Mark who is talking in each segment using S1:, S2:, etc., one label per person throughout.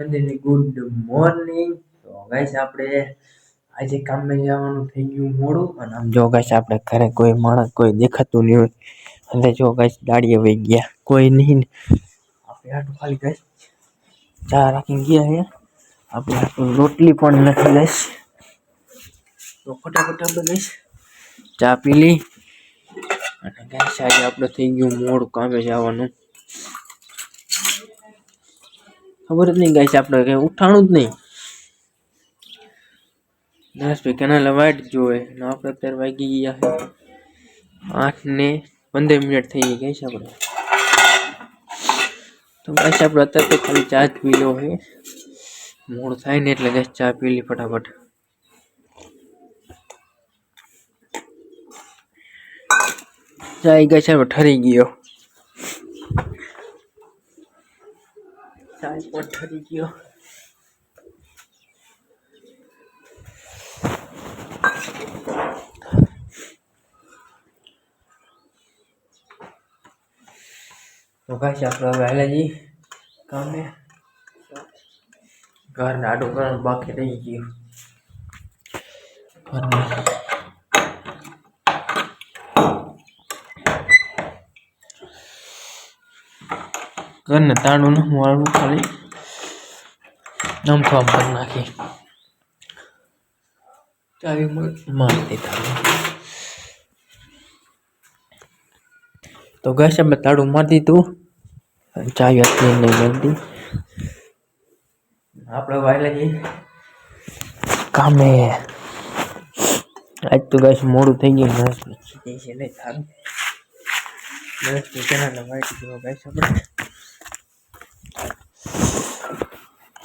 S1: બધાને good morning તો guys આપણે આજે કામે જવાનું થઈ ગયું મોડું. અને આમ જો ગાઈસ આપણે ઘરે કોઈ માણસ કોઈ દેખાતું નહીં હોય. અને જો ગાઈસ દાડીએ વહી ગયા. કોઈ નહીં. આપણે આટલું ખાલી ગાઈસ ચા રાખીને ગયા હે. આપણે આટલું રોટલી પણ નથી ગાઈસ તો ફટાફટ આપણે ગાઈસ ચા પી લઈ. અને ગાઈસ આજે આપણે થઈ ગયું મોડું કામે જવાનું. ખબર જ નહીં ગાઈસ આપણે કઈ ઉઠાણું જ નહીં. નરેશભાઈ કેનાલે વાઇટ જોવે. ને આપણે અત્યારે વાગી ગયા છે આઠ ને પંદર મિનિટ થઈ ગઈ ગાઈસ આપણે. તો ગાઈસ આપણે અત્યારે તો ખાલી ચા જ પી લો છે મોડ થાય ને એટલે ગાઈસ ચા પી લી ફટાફટ. ચા ગાઈસ આપણે ઠરી ગયો. ચાય પણ ઠરી ગયો તો ગાઈસ આપણે હવે હાલે કામે ઘરને આડું કરવાનું બાકી રહી ગયું ઘરને ઘરને તાણું ન મારવું ખાલી તો કરી નાખી ચાવી મારી દીધા તો ગેસ અમે તાળું મારી દીધું ચાવી હતી નહીં મળતી આપણે વાયલાજી કામે આજ તો ગાઈસ મોડું થઈ ગયું નસ ખીચે છે નહીં સારું નસ કેના વાઈટ ગયો ગાઈસ આપણે તો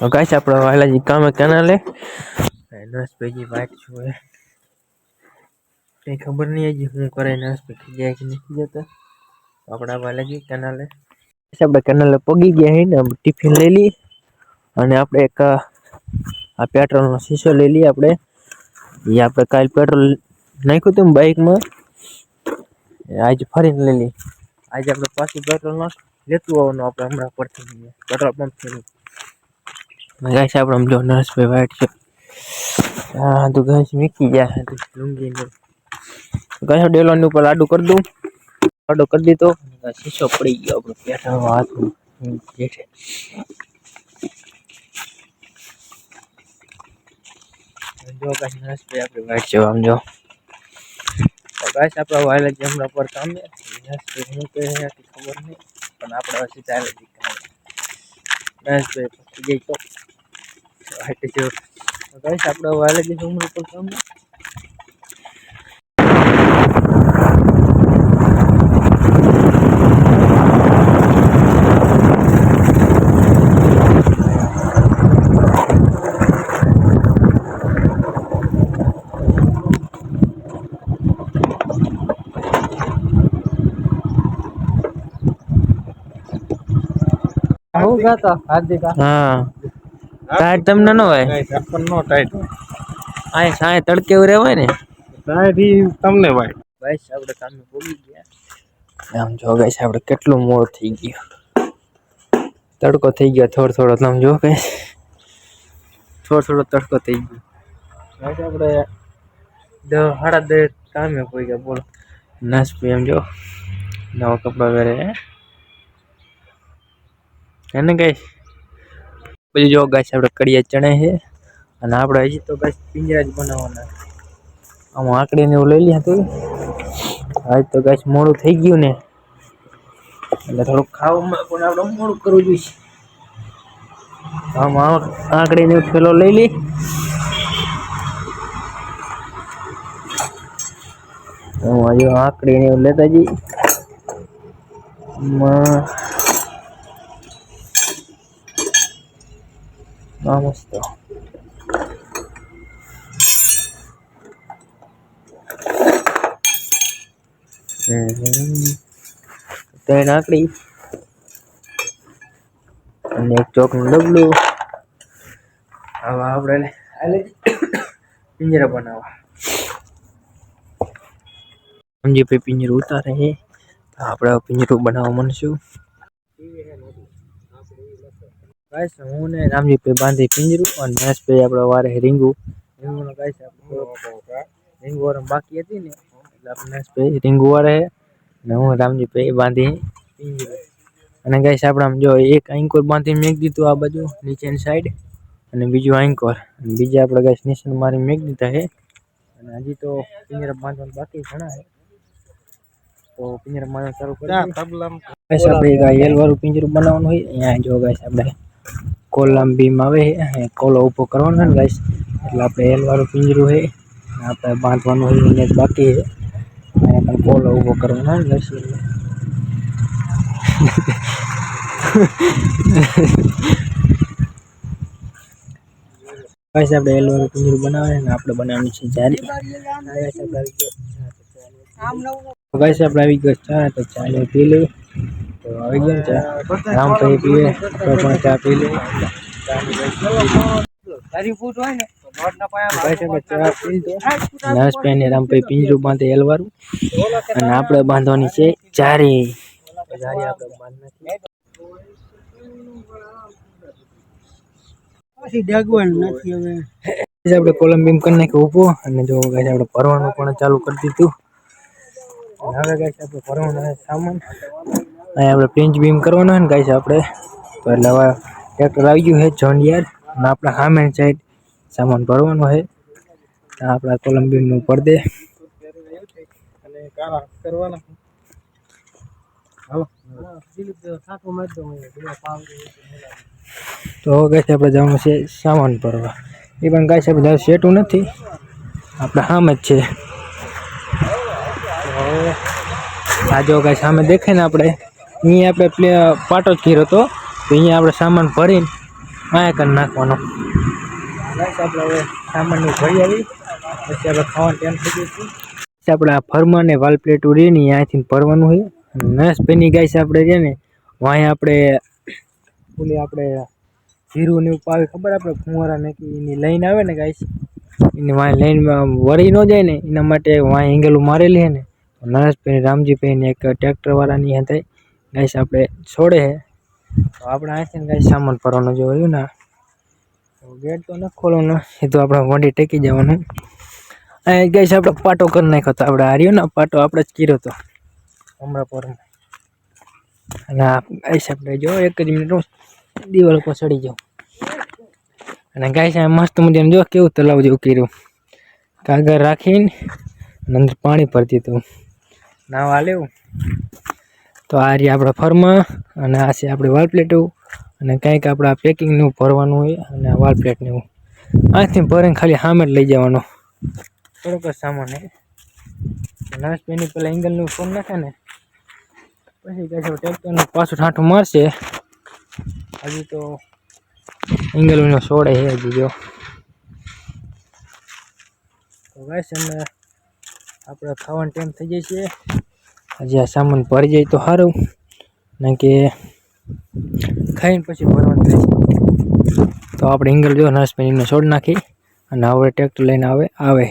S1: ગાઈસ આપણે વાયલાજી કામે કેના લે નસ ભેગી વાઈટ છું કઈ ખબર નહીં હજી હું કરે નસ ભેગી જાય કે નથી જતા આપણા વાયલાજી કેનાલે આપણે કેનાલે પગી ગયા હે ને ટિફિન લઈ લઈ અને આપણે એક આ પેટ્રોલનો શીશો લઈ લઈએ આપણે એ આપણે કાલ પેટ્રોલ નાખ્યું હતું બાઇકમાં આજે ફરીને લઈ લઈએ આજે આપણે પાછું પેટ્રોલ લેતું આવવાનું આપણે હમણાં પરથી પેટ્રોલ પંપથી ગાઈસ આપણે જો નરેશભાઈ વાઈટ છે હા તો ગાઈસ મીકી ગયા તો લુંગી ને ગાઈસ ડેલોની ઉપર લાડુ કરી દઉં લાડુ કરી દીધો શીશો પડી ગયો આપણો પેટ્રોલ હાથમાં જેઠે જો ગાઈસ નરેશભાઈ આપણે વાઈટ છે આમ જો ગાઈસ આપણા વાયલા જે હમણાં પર કામે નરેશભાઈ શું કહે છે ખબર નહીં પણ આપણે હજી ચાલે નરેશભાઈ જઈ તો હાટે જો ગાઈસ આપણે વાલે જે કામે હું ગાતો હાર્દિક હા ટાઈટ તમને ન હોય?
S2: નો ટાઈટ
S1: આ સાય તડકે એવું રહેવાય ને?
S2: ટાઈટ તમને ભાઈ
S1: ગાઈસ આપણે કામે પોગી ગયા. આમ જો ગાઈસ આપણે કેટલું મોડ થઈ ગયું. તડકો થઈ ગયો થોડો થોડો તમે જો ગાઈસ. થોડો થોડો તડકો થઈ ગયો. ગાઈસ આપણે દસ સાડા દસ કામે પોઈ ગયા બોલો. નાસ પી એમ જો. નવા કપડા પહેરે હે ને ગાઈશ પછી જો ગાઈશ આપણે કડિયા ચણે છે અને આપણે હજી તો ગાઈશ પિંજરા જ બનાવવાના આમ આંકડીને એવું લઈ લીધા હતું આજ તો ગાઈશ મોડું થઈ ગયું ને. એટલે થોડુંક ખાવામાં પણ આપણે મોડું કરવું જોઈએ. આમ આંકડીને એવું થેલો લઈ લી. હજુ આંકડીને એવું લેતા જઈ આ મસ્ત ત્રણ આકડી અને એક ચોકનું ડબલું આવા આપણે હાલે પિંજરા બનાવવા સમજી ભાઈ પિંજરું ઉતારે છે આપણે પિંજરું બનાવવા માંડશું ગાઈસ હું ને રામજીભાઈ બાંધી પિંજરું અને મહેશભાઈ આપણે વારે રીંગું. રીંગુનો ગાઈસ રીંગુ વાળા બાકી હતી ને એટલે આપણે મહેશભાઈ રીંગુ છે ને હું રામજીભાઈ બાંધી પિંજરું. અને ગાઈસ આપણે આમ જો એક આંકોર બાંધી મેક દીધું આ બાજુ નીચેની સાઈડ અને બીજું આંકોર. અને બીજા આપણે ગાઈસ નિશાન મારી મેક દીધા છે અને હજી તો પિંજરા બાંધવાનું બાકી ઘણા છે તો પિંજરા બાંધવાનું ચાલુ કરી ગાઈસ આપણે એલ વાળું પિંજરું બનાવવાનું હોય અહીંયા જો ગાઈસ આપણે કોલમ બીમ આવે છે અહીંયા કોલો ઊભો કરવાનો છે ને ગાઈસ એટલે આપણે એલ વાળું પિંજરું છે અને આપણે બાંધવાનું હોય અહીંયા જ બાકી છે અહીંયા પણ કોલો ઊભો કરવાનો છે ને ગાઈસ એટલે ગાઈસ આપણે એલ વાળું પિંજરું બનાવે ને આપણે બનાવવાની છે જારી ગાઈસ આપણે આવી ગયો ગાઈસ આપણે આવી ગયો ચા તો ચા ને પી લઈએ તો આવી ગયો ને રામ રામભાઈ પીએ તો પણ ચા પી લે. નરેશભાઈ ને રામભાઈ પિંજરું બાંધે એલવારું અને આપણે બાંધવાની છે ચારી જારી આપણે બાંધ
S3: પછી ડગવાનું નથી હવે
S1: ગાઈસ આપણે કોલમ બીમ કરી નાખ્યો ઊભો. અને જો ગાઈસ આપણે ભરવાનું પણ ચાલુ કરી દીધું. હવે ગાઈસ આપણે ભરવાનું સામાન. અહીંયા આપણે પિંચ બીમ કરવાનો છે ને ગાઈસ આપણે. તો એટલે હવે ટ્રેક્ટર આવી ગયું છે જોન યાર અને આપણે સામે સાઈડ સામાન ભરવાનો છે. તો આપણા કોલમ બીમનું પડદે
S2: અને કાળા કરવાના
S1: તો ગાઈસ આપણે જવાનું છે સામાન ભરવા. એ પણ ગાઈસ આપણે જ્યાં સેટું નથી, આપણે સામે જ છે. તો હવે આ જો ગાઈસ સામે દેખાય ને આપણે. અહીંયા આપણે પ્લે પાટો જ ઘીર હતો. તો અહીંયા આપણે સામાન ભરીને અહીંયા કરી નાખવાનો. આપણે હવે સામાનની ભરી આવી. પછી આપણે ખાવાનું ટાઈમ થઈ જઈશું પછી આપણે આ ફરમા અને વાલ પ્લેટું રહી ને અહીંયાથી ભરવાનું છે. પેની ગાય છે આપણે રહે ને અહીંયા આપણે ઓલી આપણે જીરું ને એવું આવે ખબર આપણે ફુવારા નાખી એની લાઈન આવે ને ગાય એની વાંય લાઈનમાં વળી ન જાય ને એના માટે વાંય એંગેલું મારેલી છે ને. નરેશભાઈ રામજીભાઈને એક ટ્રેક્ટર વાળાની ત્યાં થાય ગાઈસ, આપણે છોડે છે તો આપણે અહીંથી ને ગાઈસ સામાન ભરવાનો જો રહ્યું ને, તો ગેટ તો ન ખોલવાનો, એ તો આપણે વંડી ટેકી જવાનું. અહીં ગાઈસ, આપણે પાટો કરી નાખ્યો તો આપણે હાર્યો ને, પાટો આપણે જ કર્યો હતો હમણાં પર અને ગાઈસ, આપણે જો એક જ મિનિટ દિવાલ ઉપર ચડી જાઉં. અને ગાઈસ, આ મસ્ત મજાનું જો કેવું તલાવ જેવું કર્યું. કાગળ રાખીને અને અંદર પાણી ભરતી દીધું નાવા લેવું તો આ રહી આપણા ફર્મા અને આ છે આપણે વાલ પ્લેટું અને કંઈક આપણે પેકિંગનું ભરવાનું હોય અને વાલ પ્લેટને એવું આથી ભરીને ખાલી સામે જ લઈ જવાનો. જ સામાન હે નરેશભાઈની પેલા એંગલનું ફોન નાખે ને, પછી કહે છે ટ્રેક્ટરનું પાછું ઠાઠું મારશે. હજી તો એંગલનો છોડે છે હજી જો. તો ગાઈસ અમે આપણે ખાવાનો ટાઈમ થઈ જાય છે. હજી આ સામાન ભરી જાય તો સારું. નહીં કે ખાઈને પછી ભરવાનું તો આપણે એંગલ જો નરેશભાઈને છોડ નાખી અને હવે ટ્રેક્ટર લઈને આવે આવે.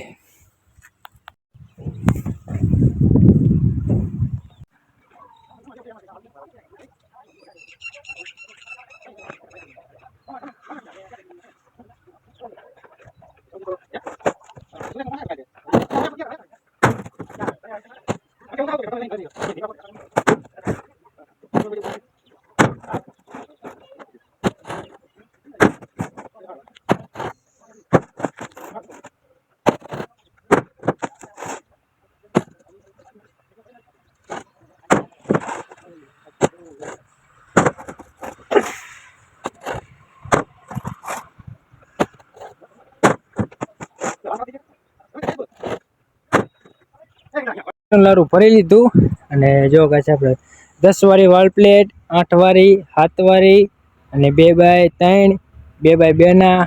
S1: Yo no no. લારું ભરી લીધું અને જો કાંઈ આપણે દસ વાળી વાળ પ્લેટ આઠ વાળી, સાત વાળી અને બે બાય ત્રણ, બે બાય બેના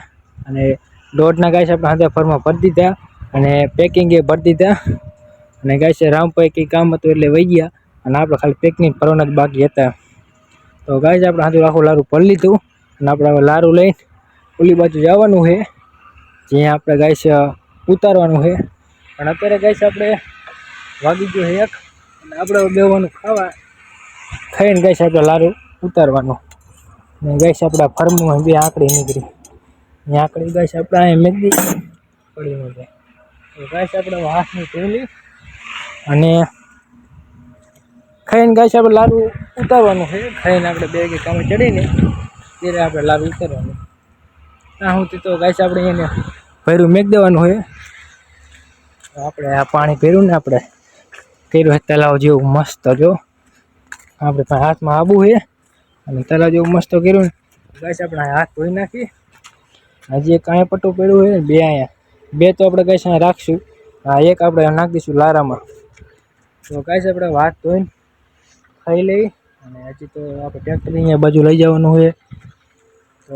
S1: અને દોઢના ગાય આપણે હાથે ફરમાં ભરી દીધા અને પેકિંગ એ ભરી દીધા. અને ગાય છે રામભાઈ કંઈ કામ હતું એટલે વહી ગયા અને આપણે ખાલી પેકિંગ ભરવાના જ બાકી હતા. તો ગાય આપણે હાથું આખું લારું ભરી લીધું અને આપણે હવે લારું લઈને ઓલી બાજુ જવાનું છે. જ્યાં આપણે ગાય છે ઉતારવાનું છે. પણ અત્યારે ગાય છે આપણે વાગી ગયો એક. અને આપણે બેવાનું ખાવા. ખાઈને છે આપણે લારું ઉતારવાનું. ને ગઈશ આપણા ફર્મમાં બે આંકડી નીકળી. ને આંકડી ગઈશ આપણે અહીં મેગદી પડી ન જાય ગઈશ આપણે હાથની ટોલી અને ખાઈને ગઈશ આપણે લાડુ ઉતારવાનું છે. ખાઈને આપણે બે કે કામે ચડીને ત્યારે આપણે લાડુ ઉતારવાનું. ત્યાં હું તો ગઈશ આપણે એને ભર્યું મેક દેવાનું હોય આપણે આ પાણી ભર્યું ને આપણે. કર્યું છે તલાવ જેવું મસ્ત, જો. આપણે પણ હાથમાં આબુ છે. અને તલાવ જેવું મસ્ત કર્યું ને. ગાઈસ, આપણે હાથ ધોઈ નાખી હજી એક અહીંયા પટ્ટું પડ્યું હોય બે અહીંયા. બે તો આપણે ગાય અહીંયા રાખશું. આ એક આપણે નાખી દઈશું લારામાં. તો ગાય આપણે હાથ ધોઈને ખાઈ લઈ અને હજી તો આપણે ટ્રેક્ટર અહીંયા બાજુ લઈ જવાનું હોય તો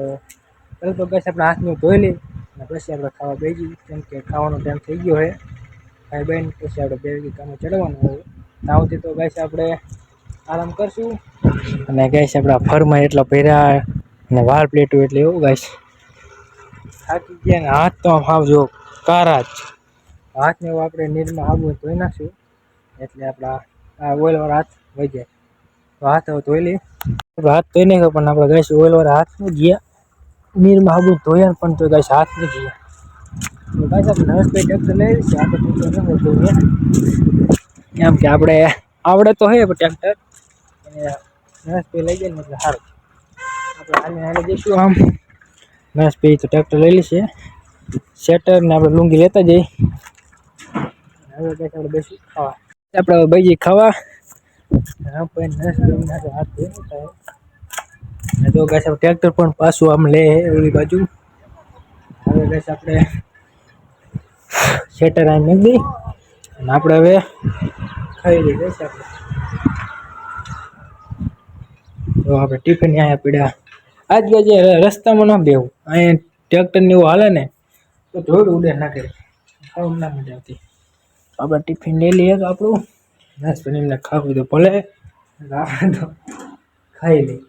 S1: પહેલાં તો ગાય આપણે હાથનું ધોઈ લઈ અને પછી આપણે ખાવા બેસી કેમ કે ખાવાનો ટાઈમ થઈ ગયો છે. ખાઈ બેન પછી આપણે બે કામે ચડવાનું હોય તાવથી તો ગાઈસ આપણે આરામ કરશું. અને ગાઈસ આપણા ફરમાં એટલા પહેર્યા અને વાળ પ્લેટું એટલે એવું ગાઈશ થાકી ગયા ને હાથ તો આમ આવજો કારા જ. હાથને એવું આપણે નીરમાં આવું ધોઈ નાખશું, એટલે આપણા આ ઓઇલવાળા હાથ વહી જાય. તો હાથ હવે ધોઈ લઈએ. હાથ ધોઈ નાખ્યો પણ આપણે ગાઈસ ઓઇલવાળા હાથ નહીં ગયા. નીરમાં આવું ધોયા પણ તો ગાઈસ હાથ નહીં ગયા. તો ગાઈસ આપણે નરેશભાઈ ટ્રેક્ટર લઈ છે આપણે ટ્રેક્ટર ન ધોઈએ કેમ કે આપણે આવડે તો હોય પણ ટ્રેક્ટર અને નરેશભાઈ લઈ જાય ને એટલે સારું આપણે હાલે હાલે જઈશું આમ નરેશભાઈ તો ટ્રેક્ટર લઈ લેશે સેટર ને આપણે લુંગી લેતા જઈ હવે કંઈક આપણે બેસી ખાવા આપણે હવે બેસી ખાવા હા પછી નરેશભાઈ હાથે હાથ ધોઈ નાખ્યા છે. ને જો ગાઈસ આપણે ટ્રેક્ટર પણ પાછું આમ લે એવી બાજુ હવે ગાઈસ આપણે શેટર આઈ મૂકી અને આપણે હવે ખાઈ લઈએ ગાઈસ આપણે. તો આપણે ટિફિન અહીંયા પીડ્યા આજ જે રસ્તામાં ન બેવું અહીંયા ટ્રેક્ટર ને એવું હાલે ને, તો જોડ ઉડે નાખે ખાવ ના મજા આવતી. આપણે ટિફિન લઈ લઈએ તો આપણું. પણ એમને ખાવું તો ભલે. આપણે તો ખાઈ લઈએ.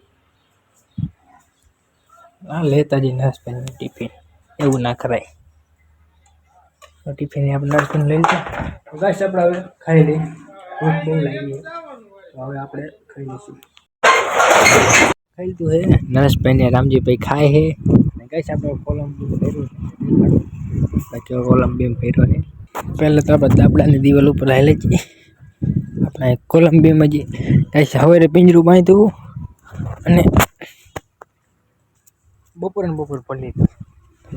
S1: હા, લેતા જઈ નાસ્તા ટિફિન એવું ના કરાય. ટિફિન આપણે નાસ્તો લઈ લીધો. ગાઈસ, આપણે હવે ખાઈ લઈએ. ભૂખ બહુ લાગી હવે આપણે ખાઈ લઈશું. ખાઈ લીધું હે? નરેશભાઈ ને રામજીભાઈ ખાય હે. અને ગાઈસ, આપણે કોલમ બાકી કોલમ બીમ ભર્યો હે પહેલાં તો આપણે દાબડાની દિવાલ ઉપર હાલે છીએ આપણે કોલમ બીમ હજી ગાઈસ હવે પિંજરું બાંધ્યું અને બપોર બપોર પડી લીધું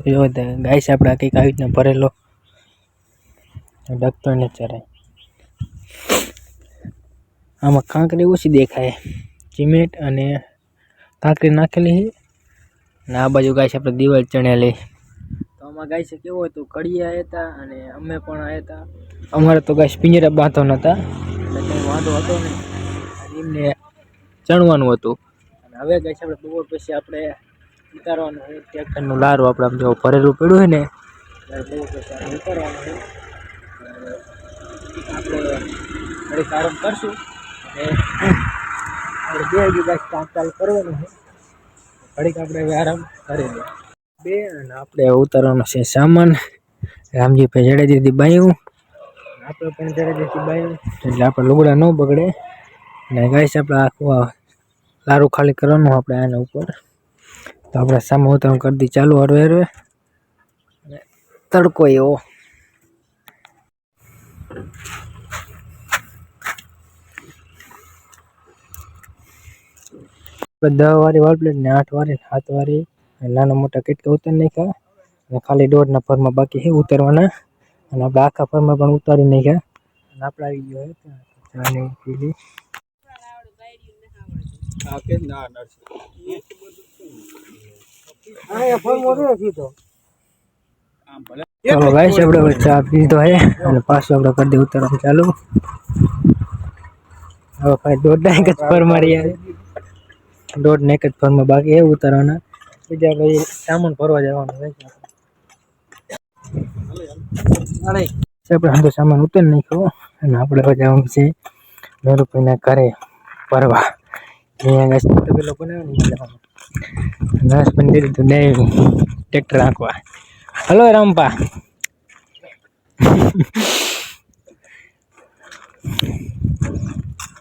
S1: જો ગાય આપણે કંઈક આવી રીતના ભરેલો ડકતો ને ચરાય. આમાં કાંકરી ઓછી દેખાય. સિમેન્ટ અને કાંકરી નાખેલી છે. અને આ બાજુ ગાય છે, આપણે દિવાલ ચણેલી. તો આમાં ગાય છે, કેવું હતું? કડિયા હતા અને અમે પણ આવ્યા હતા. અમારે તો ગાય પિંજરા બાંધો નતા. એટલે કંઈ વાંધો હતો નહીં. એમને ચણવાનું હતું. અને હવે ગાય છે, આપણે બપોર પછી આપણે ઉતારવાનું હોય. ટ્રેક્ટરનું લારું આપણે આમ જો ભરેલું પડ્યું હોય ને, ત્યારે બપોર પછી ઉતારવાનું હોય. આપણે ઘડીક આરામ કરશું. અને આપણે બે વાગે ગાઈસ કામ ચાલુ કરવાનું છે. ઘડીક આપણે આરામ કરી લઈએ. બે અને આપણે ઉતારવાનો છે સામાન. રામજી ભાઈ જડેજીથી દીધી બાયું આપણે પણ જડે દીધી બાયું. એટલે આપણે લુગડા ન બગડે. અને ગાઈસ આપણે આખું લારું ખાલી કરવાનું આપણે આના ઉપર. તો આપણે સામે ઉતારણ કરી દઈએ. ચાલુ હરવે અને તડકો એવો. દસ વાળી વાળ પ્લેટ ને આઠ ને સાત અને નાના મોટા કેટલા ઉતારી નાખ્યા અને ખાલી દોઢના ફરમાં બાકી છે ઉતારવાના. અને આપણે આખા ફરમાં પણ ઉતારી નાખ્યા. અને આપણે આવી ગયો હે ચા ને એવું પી લઈ ચાલો ગાઈસ આપણે ચા પીધો હે અને પાછું આપણે કરી દે ઉતારવાનું ચાલુ. હવે ભાઈ દોઢ ના એક જ ફર મારી આવે. દોઢ ને એક જ ફરમાં બાકી એ ઉતારવાના. બીજા ભાઈ સામાન ભરવા જવાનું હોય છે આપણે આપણે બધો સામાન ઉતારી નાખ્યો અને આપણે હવે જવાનું છે નરુભાઈના ઘરે ફરવા. અહીંયા ગાઈસ તો પેલો બનાવ્યો ને નર્સ પણ દીધું તું નહીં ટ્રેક્ટર હાંકવા. હલો રામપા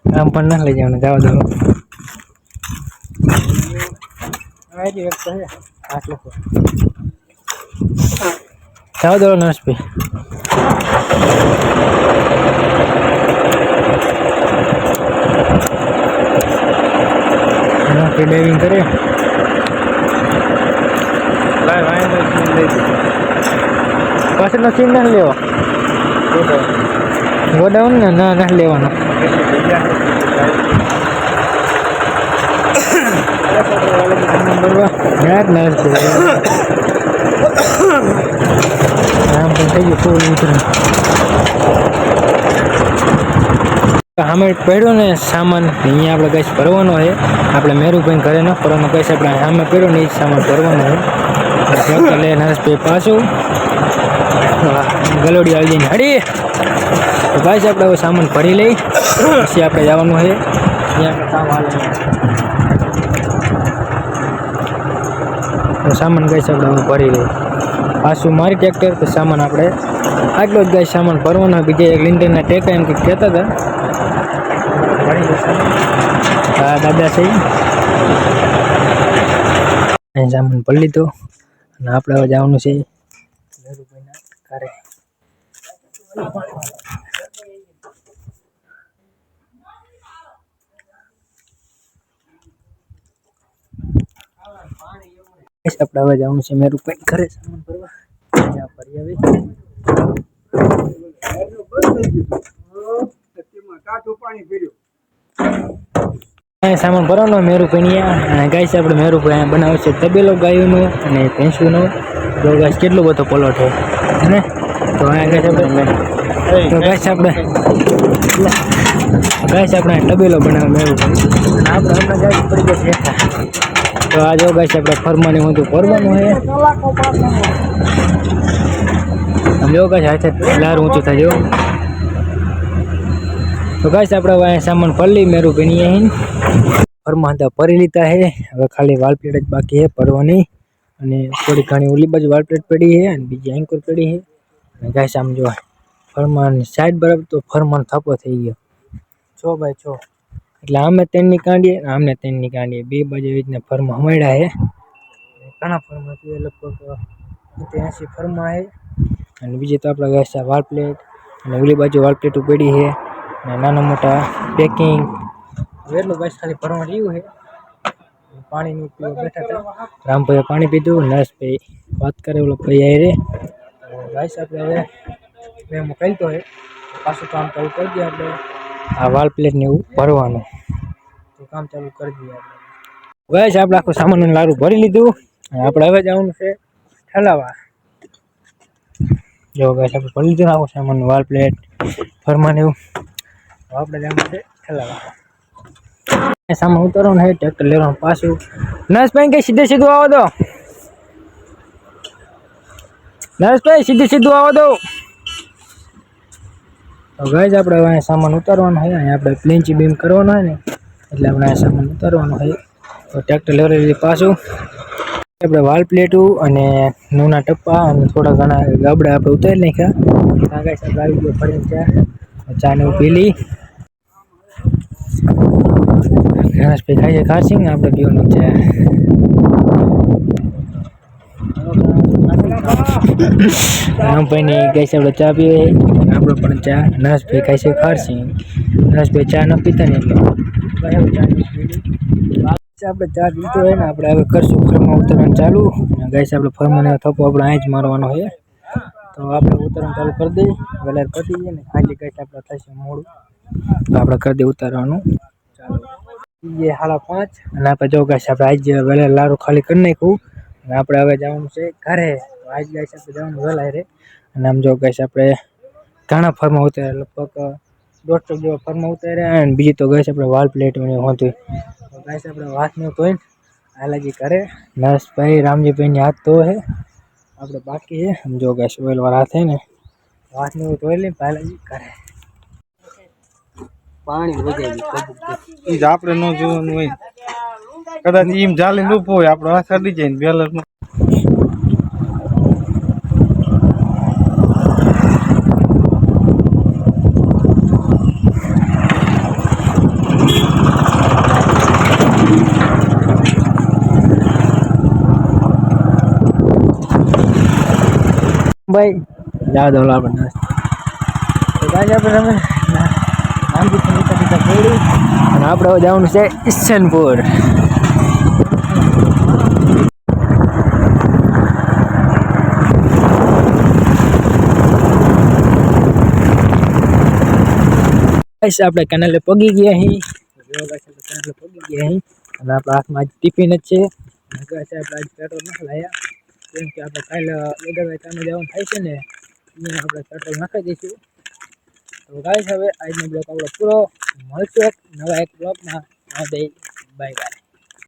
S1: રામ પણ ના લઈ જવાનું જવા દો આ એટલી વ્યક્ત છે આઠ લોકો જાવ દો નરેશભાઈ ડાઇવિંગ કરે
S2: લાય વાંધો નહીં, લઈ દે.
S1: પાછળનો સીન ના લેવો. ગોડાઉન ને ના ના લેવાનો.
S2: જગ્યા
S1: બરોબર યાર નરેશભાઈ આમ પણ થઈ ગયું ફૂલ સામે પડ્યો ને સામાન, અહીંયા આપણે કઈ ભરવાનો છે. આપણે મેરુભાઈ ઘરે ન ફરવાનો કઈ આપણે સામે પડ્યો ને એ સામાન ભરવાનો છે. ટ્રેક્ટર લે નરેશભાઈ પાછું. ગલોડી આવી જઈને હડી. તો ભાઈ આપણે હવે સામાન ભરી લઈ. પછી આપણે જવાનું છે. ત્યાં કામ હાલે. સામાન ગઈ આપણે હું ભરી લઈ પાછું મારી ટ્રેક્ટર તો સામાન આપણે આટલો જ ગાય સામાન ભરવાનો. બીજે એક લિન્ટરના ટેકા એમ કંઈક કહેતા હતા. હા, દાદા અહીં સામાન ભરી લીધો. અને આપણે હવે જવાનું છે ધીરુભાઈના ઘરે. આપણે હવે જવાનું છે મેરું કંઈક ઘરે સામાન ભરવા. ત્યાં ફરી આવી અહીં સામાન ભરવાનો મેરુભાઈ અને ગાય છે આપણે મેરુભાઈ અહીંયા બનાવે છે તબેલો ગાયોનો અને ભેંસુનો. તો ગાય કેટલો બધો પલોટ છે. ને તો અહીંયા ગાય આપણે તો ગાય આપણે ગાય આપણે તબેલો બનાવે અને આપણે હમણાં ગાય પડી ગયા છે તો આ જો ગાય આપણે ફરમાની હું તો ભરવાનું છે જો ગાય હાથે લાર ઊંચું થાય જો. તો ગાય આપણે સામાન ભરલી મેરુભાઈ અહીં ફરમાં હતા ભરી લીધા છે. હવે ખાલી વાલ પ્લેટ જ બાકી છે ભરવાની અને થોડી ઘણી ઓલી બાજુ વાલ પ્લેટ પડી છે અને બીજી એન્કર પડી છે. અને ગાય આમ જો, ફરમાન સાઈડ બરાબર તો ફરમાન થાપો થઈ ગયો. છો ભાઈ છો એટલે આમે તેની કાંડીએ આમને ત્રણની કાંડીએ બે બાજુ એવી રીતના ફરમાં હમાડ્યા છે. ઘણા ફરમાં જોઈએ લગભગ એંસી ફરમાં છે. અને બીજી તો આપણે ગાય વાલ પ્લેટ અને ઓલી બાજુ વાલ પ્લેટો પડી છે. અને નાના મોટા પેકિંગ એટલું બસ ખાલી ભરવા રહ્યું છે પાણીનું પીવા બેઠા હતા. રામભાઈએ પાણી પીધું નરેશભાઈ વાત કરે ઓલો ભાઈ આવી રે. ગાઈસ આપણે હવે મેં મોકલતો હોય પાછું કામ ચાલુ કરી દઈએ આપણે. આ વાલ પ્લેટને એવું ભરવાનું. તો કામ ચાલુ કરી દઈએ આપણે. ગાઈસ આપણે આખું સામાન લારું ભરી લીધું. અને આપણે હવે જવાનું છે ઠલાવા. જો ગાઈસ આપણે ભરી લીધું ને આખું સામાન વાલ પ્લેટ ફરમાન એવું આપણે જવાનું છે ઠલાવા. સામાન ઉતારવાનું છે ટ્રેક્ટર લેવાનું પાછું. નરેશભાઈ કઈ સીધે સીધું આવો દો. નરેશભાઈ, સીધે સીધું આવો દો. તો ગાય આપણે અહીંયા સામાન ઉતારવાનો હોય અહીંયા આપણે પ્લેન્ચી બીમ કરવાનો હોય ને, એટલે આપણે અહીંયા સામાન ઉતારવાનો હોય તો ટ્રેક્ટર લેવડાવી લીધી પાછું. આપણે વાલ પ્લેટું અને નૂના ટપ્પા અને થોડા ઘણા ગાબડા આપણે ઉતારી નાખ્યા. ત્યાં સાહેબ આવી ગયો ફરી ચા ચા ને ગણેશભાઈ છે ખારસિંગ ને આપણે પીવાનું છે. રામભાઈની કહે છે, આપણે ચા પીએ. આપણે પણ ચા. નરેશભાઈ છે ખારસિંગ નરેશભાઈ ચા ન પીતા ને એટલે. ભાઈ. આપણે ચા પીતો હોય ને, આપણે હવે કરશું ફરમાં ઉતરવાનું ચાલુ. ગાઈસ આપણે ફરમાં થપ્પો આપણે અહીં જ મારવાનો છે. તો આપણે ઉતરણ ચાલુ કરી દઈએ, વેલાર પતી જાય ને ખાલી ગાઈસ આપણે થશે મોડું. તો આપણે કરી દઈએ ઉતારવાનું. એ સાડા પાંચ. અને આપણે જો ગાઈસ આપણે આજ વહેલા લારું ખાલી કરી નાખ્યું. અને આપણે હવે જવાનું છે ઘરે. તો આજ ગાઈસ આપણે જવાનું વહેલા રે. અને આમ જો ગાઈસ આપણે ઘણા ફરમાં ઉતાર્યા લગભગ દોઢસો જેવા ફરમાં ઉતાર્યા અને બીજી તો ગાઈસ આપણે વાલ પ્લેટ ને હોતી તો ગાઈસ આપણે હાથને ધોઈને હાલાજી કરે નરેશભાઈ, રામજીભાઈની હાથ ધોવે છે. આપણે બાકી છે. સમજો ગાઈસ ઓઇલ વાળા હાથ છે ને હાથને એવું ધોઈ લઈને હાલાજી કરે પાણી વધે
S2: એ જ આપણે ન જોવાનું હોય. કદાચ એમ જાલી લૂપ હોય આપણે આ સડી જાય ને બેલરમાં
S1: ભાઈ જા દો આપણને. તો કાંઈ આપણે અને આપણે હવે જવાનું છે ઈસનપુર ગાઈસ આપણે કેનાલે પગી ગયા અહીં જો ગાઈસ આપણે કેનાલે પગી ગયા અહીં અને આપણા હાથમાં આજ ટિફિન જ છે અને ગાઈસ આપણે આજ પેટ્રોલ નથી લાયા કેમ કે આપણે કાલે વેગરભાઈ કામે જવાનું થાય છે ને અહીંયા આપણે પેટ્રોલ નાખી દઈશું તો ગાઈસ હવે આજનો બ્લોગ આપણો પૂરો. મળશે નવા એક બ્લોગમાં બાય બાય